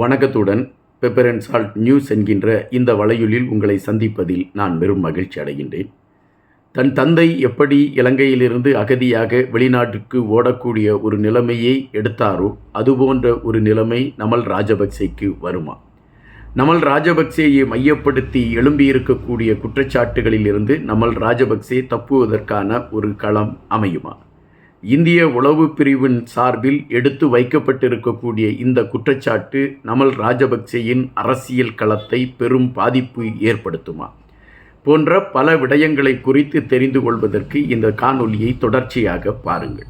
வணக்கத்துடன் pepper and salt news என்கின்ற இந்த வலையுளில் உங்களை சந்திப்பதில் நான் பெரும் மகிழ்ச்சி அடைகின்றேன். தன் தந்தை எப்படி இலங்கையிலிருந்து அகதியாக வெளிநாட்டுக்கு ஓடக்கூடிய ஒரு நிலைமையை எடுத்தாரோ அதுபோன்ற ஒரு நிலைமை நமல் ராஜபக்சேக்கு வருமா? நமல் ராஜபக்சேயை மையப்படுத்தி எழும்பியிருக்கக்கூடிய குற்றச்சாட்டுகளிலிருந்து நமல் ராஜபக்சே தப்புவதற்கான ஒரு களம் அமையுமா? இந்திய உளவு பிரிவின் சார்பில் எடுத்து வைக்கப்பட்டிருக்கக்கூடிய இந்த குற்றச்சாட்டு நமல் ராஜபக்சேயின் அரசியல் களத்தை பெரும் பாதிப்பு ஏற்படுத்துமா போன்ற பல விடயங்களை குறித்து தெரிந்து கொள்வதற்கு இந்த காணொலியை தொடர்ச்சியாக பாருங்கள்.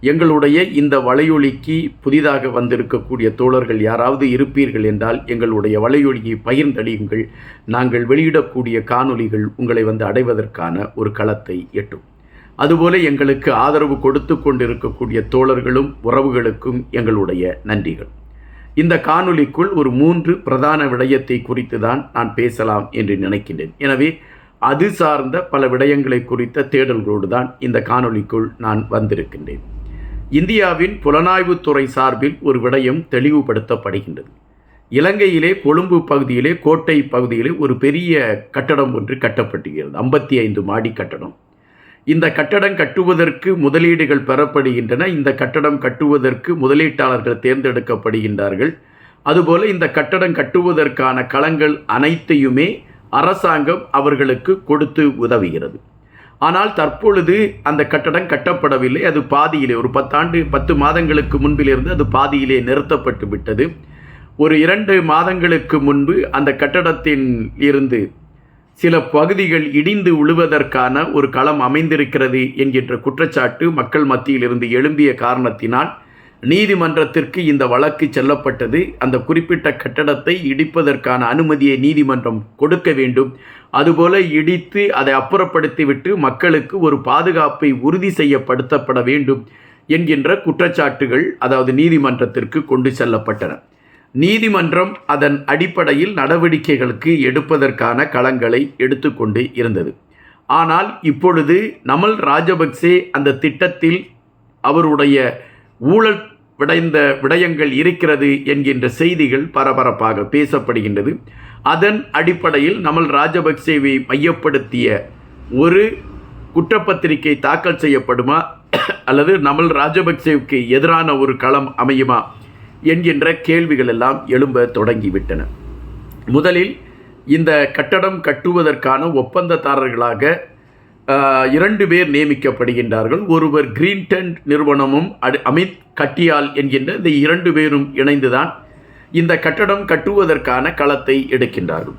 எங்களுடைய இந்த வலையொலிக்கு புதிதாக வந்திருக்கக்கூடிய தோழர்கள் யாராவது இருப்பீர்கள் என்றால் எங்களுடைய வலையொலியை பகிர்ந்தடியுங்கள். நாங்கள் வெளியிடக்கூடிய காணொளிகள் உங்களை வந்து அடைவதற்கான ஒரு களத்தை எட்டும். அதுபோல எங்களுக்கு ஆதரவு கொடுத்து கொண்டிருக்கக்கூடிய தோழர்களும் உறவுகளுக்கும் எங்களுடைய நன்றிகள். இந்த காணொளிக்குள் ஒரு மூன்று பிரதான விடயத்தை குறித்து தான் நான் பேசலாம் என்று நினைக்கின்றேன். எனவே அது சார்ந்த பல விடயங்களை குறித்த தேடல்களோடு தான் இந்த காணொளிக்குள் நான் வந்திருக்கின்றேன். இந்தியாவின் புலனாய்வுத்துறை சார்பில் ஒரு விடயம் தெளிவுபடுத்தப்படுகின்றது. இலங்கையிலே கொழும்பு பகுதியிலே கோட்டை பகுதியிலே ஒரு பெரிய கட்டடம் ஒன்று கட்டப்பட்டுகிறது ஐம்பத்தி ஐந்து மாடி கட்டடம். இந்த கட்டடம் கட்டுவதற்கு முதலீடுகள் பெறப்படுகின்றன. இந்த கட்டடம் கட்டுவதற்கு முதலீட்டாளர்கள் தேர்ந்தெடுக்கப்படுகின்றார்கள். அதுபோல் இந்த கட்டடம் கட்டுவதற்கான களங்கள் அனைத்தையுமே அரசாங்கம் அவர்களுக்கு கொடுத்து உதவுகிறது. ஆனால் தற்பொழுது அந்த கட்டடம் கட்டப்படவில்லை. அது பாதியிலே ஒரு பத்தாண்டு பத்து மாதங்களுக்கு முன்பிலிருந்து அது பாதியிலே நிறுத்தப்பட்டு விட்டது ஒரு இரண்டு மாதங்களுக்கு முன்பு அந்த கட்டடத்தின் இருந்து சில பகுதிகள் இடிந்து உழுவதற்கான ஒரு களம் அமைந்திருக்கிறது என்கின்ற குற்றச்சாட்டு மக்கள் மத்தியில் இருந்து எழும்பிய காரணத்தினால் நீதிமன்றத்திற்கு இந்த வழக்கு செல்லப்பட்டது. அந்த குறிப்பிட்ட கட்டடத்தை இடிப்பதற்கான அனுமதியை நீதிமன்றம் கொடுக்க வேண்டும். அதுபோல இடித்து அதை அப்புறப்படுத்திவிட்டு மக்களுக்கு ஒரு பாதுகாப்பை உறுதி செய்யப்படுத்தப்பட வேண்டும் என்கின்ற குற்றச்சாட்டுகள் அதாவது நீதிமன்றத்திற்கு கொண்டு செல்லப்பட்டன. நீதிமன்றம் அதன் அடிப்படையில் நடவடிக்கைகளுக்கு எடுப்பதற்கான களங்களை எடுத்துக்கொண்டு இருந்தது. ஆனால் இப்பொழுது நமல் ராஜபக்சே அந்த திட்டத்தில் அவருடைய ஊழல் விடைந்த விடயங்கள் இருக்கிறது என்கின்ற செய்திகள் பரபரப்பாக பேசப்படுகின்றது. அதன் அடிப்படையில் நமல் ராஜபக்சேவை மையப்படுத்திய ஒரு குற்றப்பத்திரிகை தாக்கல் செய்யப்படுமா அல்லது நமல் ராஜபக்சேவுக்கு எதிரான ஒரு களம் அமையுமா என்கின்ற கேள்விகள் எல்லாம் எழும்ப தொடங்கிவிட்டன. முதலில் இந்த கட்டடம் கட்டுவதற்கான ஒப்பந்ததாரர்களாக இரண்டு பேர் நியமிக்கப்படுகின்றார்கள். ஒருவர் கிரீன்டன் நிறுவனமும் அமித் கட்டியால் என்கின்ற இந்த இரண்டு பேரும் இணைந்துதான் இந்த கட்டடம் கட்டுவதற்கான களத்தை எடுக்கின்றார்கள்.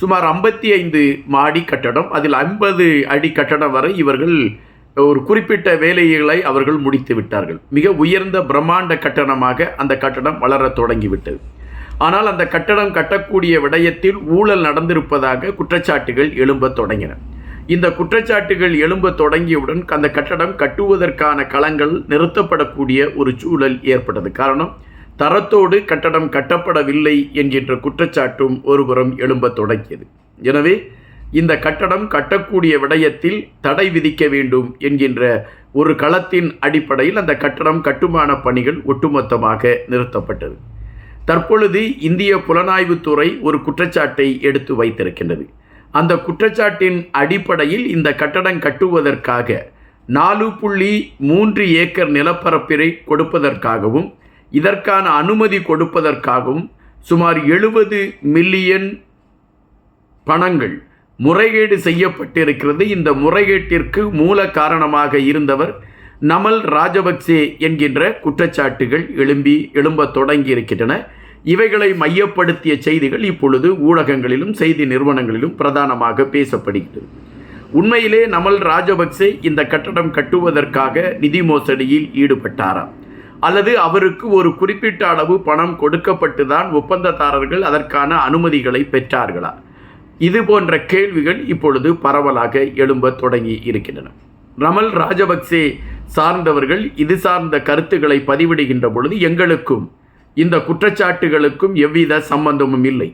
சுமார் ஐம்பத்தி ஐந்து மாடி கட்டடம் அதில் ஐம்பது அடி கட்டடம் வரை இவர்கள் ஒரு குறிப்பிட்ட வேலைகளை அவர்கள் முடித்து விட்டார்கள். மிக உயர்ந்த பிரம்மாண்ட கட்டணமாக அந்த கட்டடம் வளர தொடங்கிவிட்டது. ஆனால் அந்த கட்டடம் கட்டக்கூடிய விடயத்தில் ஊழல் நடந்திருப்பதாக குற்றச்சாட்டுகள் எழும்ப தொடங்கின. இந்த குற்றச்சாட்டுகள் எழும்ப தொடங்கியவுடன் அந்த கட்டடம் கட்டுவதற்கான களங்கள் நிறுத்தப்படக்கூடிய ஒரு சூழல் ஏற்பட்டது. காரணம் தரத்தோடு கட்டடம் கட்டப்படவில்லை என்கின்ற குற்றச்சாட்டும் ஒருபுறம் எழும்ப தொடங்கியது. எனவே இந்த கட்டடம் கட்டக்கூடிய விடயத்தில் தடை விதிக்க வேண்டும் என்கின்ற ஒரு களத்தின் அடிப்படையில் அந்த கட்டடம் கட்டுமான பணிகள் ஒட்டுமொத்தமாக நிறுத்தப்பட்டது. தற்பொழுது இந்திய புலனாய்வுத்துறை ஒரு குற்றச்சாட்டை எடுத்து வைத்திருக்கின்றது. அந்த குற்றச்சாட்டின் அடிப்படையில் இந்த கட்டடம் கட்டுவதற்காக நாலு புள்ளி மூன்று ஏக்கர் நிலப்பரப்பினை கொடுப்பதற்காகவும் இதற்கான அனுமதி கொடுப்பதற்காகவும் சுமார் எழுபது மில்லியன் பணங்கள் முறைகேடு செய்யப்பட்டிருக்கிறது. இந்த முறைகேட்டிற்கு மூல காரணமாக இருந்தவர் நமல் ராஜபக்சே என்கின்ற குற்றச்சாட்டுகள் எழும்பி எழும்ப தொடங்கி இருக்கின்றன இவைகளை மையப்படுத்திய செய்திகள் இப்பொழுது ஊடகங்களிலும் செய்தி நிறுவனங்களிலும் பிரதானமாக பேசப்படுகிறது. உண்மையிலே நமல் ராஜபக்சே இந்த கட்டடம் கட்டுவதற்காக நிதி மோசடியில் ஈடுபட்டாராம் அல்லது அவருக்கு ஒரு குறிப்பிட்ட அளவு பணம் கொடுக்கப்பட்டு தான் ஒப்பந்ததாரர்கள் அதற்கான அனுமதிகளை பெற்றார்களா? இது போன்ற கேள்விகள் இப்பொழுது பரவலாக எழும்ப தொடங்கி இருக்கின்றன. ரமல் ராஜபக்சே சார்ந்தவர்கள் இது சார்ந்த கருத்துக்களை பதிவிடுகின்ற பொழுது எங்களுக்கும் இந்த குற்றச்சாட்டுகளுக்கும் எவ்வித சம்பந்தமும் இல்லை.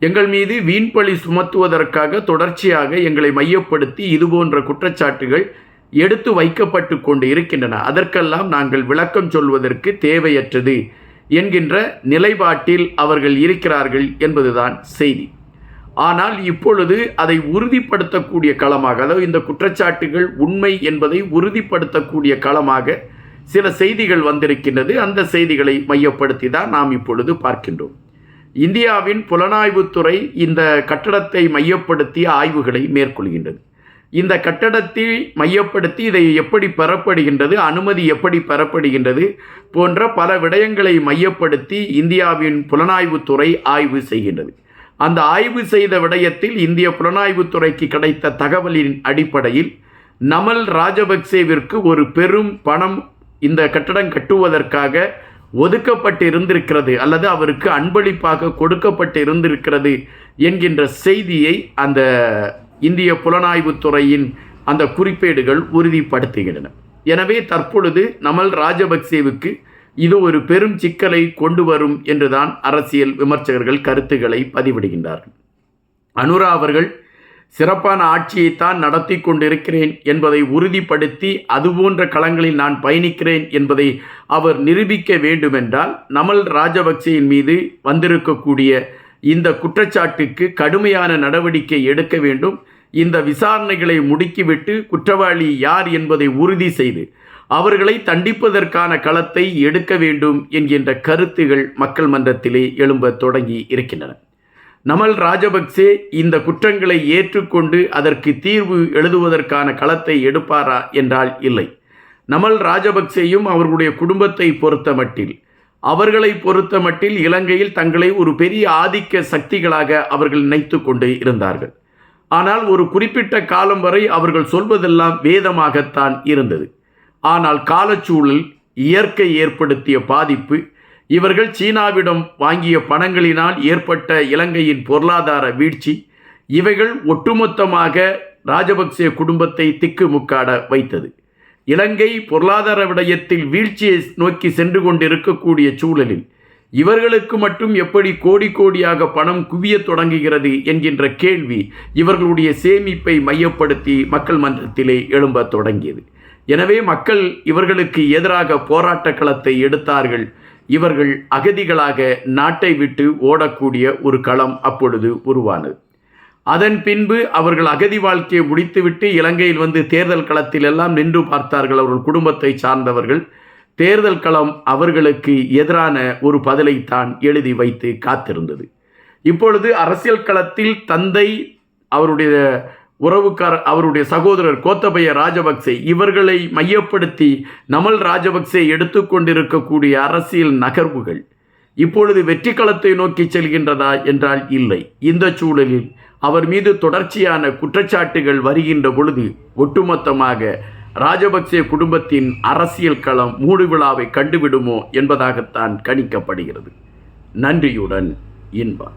எங்கள் மீது வீண்பழி சுமத்துவதற்காக தொடர்ச்சியாக எங்களை மையப்படுத்தி இதுபோன்ற குற்றச்சாட்டுகள் எடுத்து வைக்கப்பட்டு கொண்டு இருக்கின்றன. அதற்கெல்லாம் நாங்கள் விளக்கம் சொல்வதற்கு தேவையற்றது என்கின்ற நிலைப்பாட்டில் அவர்கள் இருக்கிறார்கள் என்பதுதான் செய்தி. ஆனால் இப்பொழுது அதை உறுதிப்படுத்தக்கூடிய களமாக அதாவது இந்த குற்றச்சாட்டுகள் உண்மை என்பதை உறுதிப்படுத்தக்கூடிய களமாக சில செய்திகள் வந்திருக்கின்றது. அந்த செய்திகளை மையப்படுத்தி தான் நாம் இப்பொழுது பார்க்கின்றோம். இந்தியாவின் புலனாய்வுத்துறை இந்த கட்டடத்தை மையப்படுத்தி ஆய்வுகளை மேற்கொள்கின்றது. இந்த கட்டடத்தை மையப்படுத்தி இதை எப்படி பெறப்படுகின்றது அனுமதி எப்படி பெறப்படுகின்றது போன்ற பல விடயங்களை மையப்படுத்தி இந்தியாவின் புலனாய்வுத்துறை ஆய்வு செய்கின்றது. அந்த ஆய்வு செய்த விடயத்தில் இந்திய புலனாய்வுத்துறைக்கு கிடைத்த தகவலின் அடிப்படையில் நமல் ராஜபக்சேவிற்கு ஒரு பெரும் பணம் இந்த கட்டடம் கட்டுவதற்காக ஒதுக்கப்பட்டு இருந்திருக்கிறது அல்லது அவருக்கு அன்பளிப்பாக கொடுக்கப்பட்டு இருந்திருக்கிறது என்கின்ற செய்தியை அந்த இந்திய புலனாய்வுத்துறையின் அந்த குறிப்பேடுகள் உறுதிப்படுத்துகின்றன. எனவே தற்பொழுது நமல் ராஜபக்சேவுக்கு இது ஒரு பெரும் சிக்கலை கொண்டு வரும் என்றுதான் அரசியல் விமர்சகர்கள் கருத்துக்களை பதிவிடுகின்றார்கள். அனுரா அவர்கள் சிறப்பான ஆட்சியைத்தான் நடத்தி கொண்டிருக்கிறேன் என்பதை உறுதிப்படுத்தி அதுபோன்ற களங்களில் நான் பயணிக்கிறேன் என்பதை அவர் நிரூபிக்க வேண்டுமென்றால் நமல் ராஜபக்சேயின் மீது வந்திருக்கக்கூடிய இந்த குற்றச்சாட்டுக்கு கடுமையான நடவடிக்கை எடுக்க வேண்டும். இந்த விசாரணைகளை முடுக்கிவிட்டு குற்றவாளி யார் என்பதை உறுதி செய்து அவர்களை தண்டிப்பதற்கான களத்தை எடுக்க வேண்டும் என்கின்ற கருத்துகள் மக்கள் மன்றத்திலே எழும்ப தொடங்கி இருக்கின்றன. நமல் ராஜபக்சே இந்த குற்றங்களை ஏற்றுக்கொண்டு அதற்கு தீர்வு எழுதுவதற்கான களத்தை எடுப்பாரா என்றால் இல்லை. நமல் ராஜபக்சேயும் அவர்களுடைய குடும்பத்தை பொறுத்த மட்டில் அவர்களை பொறுத்த மட்டில் இலங்கையில் தங்களை ஒரு பெரிய ஆதிக்க சக்திகளாக அவர்கள் நினைத்து கொண்டு இருந்தார்கள். ஆனால் ஒரு குறிப்பிட்ட காலம் வரை அவர்கள் சொல்வதெல்லாம் வேதமாகத்தான் இருந்தது. ஆனால் காலச்சூழல் இயற்கை ஏற்படுத்திய பாதிப்பு. இவர்கள் சீனாவிடம் வாங்கிய பணங்களினால் ஏற்பட்ட இலங்கையின் பொருளாதார வீழ்ச்சி. இவைகள் ஒட்டுமொத்தமாக ராஜபக்சே குடும்பத்தை திக்குமுக்காட வைத்தது. இலங்கை பொருளாதார விடயத்தில் வீழ்ச்சியை நோக்கி சென்று கொண்டிருக்கக்கூடிய சூழலில் இவர்களுக்கு மட்டும் எப்படி கோடி கோடியாக பணம் குவிய தொடங்குகிறது என்கின்ற கேள்வி இவர்களுடைய சேமிப்பை மையப்படுத்தி மக்கள் மன்றத்திலே எழும்பத் தொடங்கியது. எனவே மக்கள் இவர்களுக்கு எதிராக போராட்ட களத்தை எடுத்தார்கள். இவர்கள் அகதிகளாக நாட்டை விட்டு ஓடக்கூடிய ஒரு களம் அப்பொழுது உருவானது. அதன் பின்பு அவர்கள் அகதி வாழ்க்கையை முடித்துவிட்டு இலங்கையில் வந்து தேர்தல் களத்தில் எல்லாம் நின்று பார்த்தார்கள் அவர்கள் குடும்பத்தை சார்ந்தவர்கள். தேர்தல் களம் அவர்களுக்கு எதிரான ஒரு பதிலைத்தான் எழுதி வைத்து காத்திருந்தது. இப்பொழுது அரசியல் களத்தில் தந்தை அவருடைய உறவுக்கார அவருடைய சகோதரர் கோத்தபய ராஜபக்சே இவர்களை மையப்படுத்தி நமல் ராஜபக்சே எடுத்துக்கொண்டிருக்கக்கூடிய அரசியல் நகர்வுகள் இப்பொழுது வெற்றி களத்தை நோக்கி செல்கின்றதா என்றால் இல்லை. இந்த சூழலில் அவர் மீது தொடர்ச்சியான குற்றச்சாட்டுகள் வருகின்ற பொழுது ஒட்டுமொத்தமாக ராஜபக்சே குடும்பத்தின் அரசியல் களம் மூடு விழாவை கண்டுவிடுமோ என்பதாகத்தான் கணிக்கப்படுகிறது. நன்றியுடன் இன்பா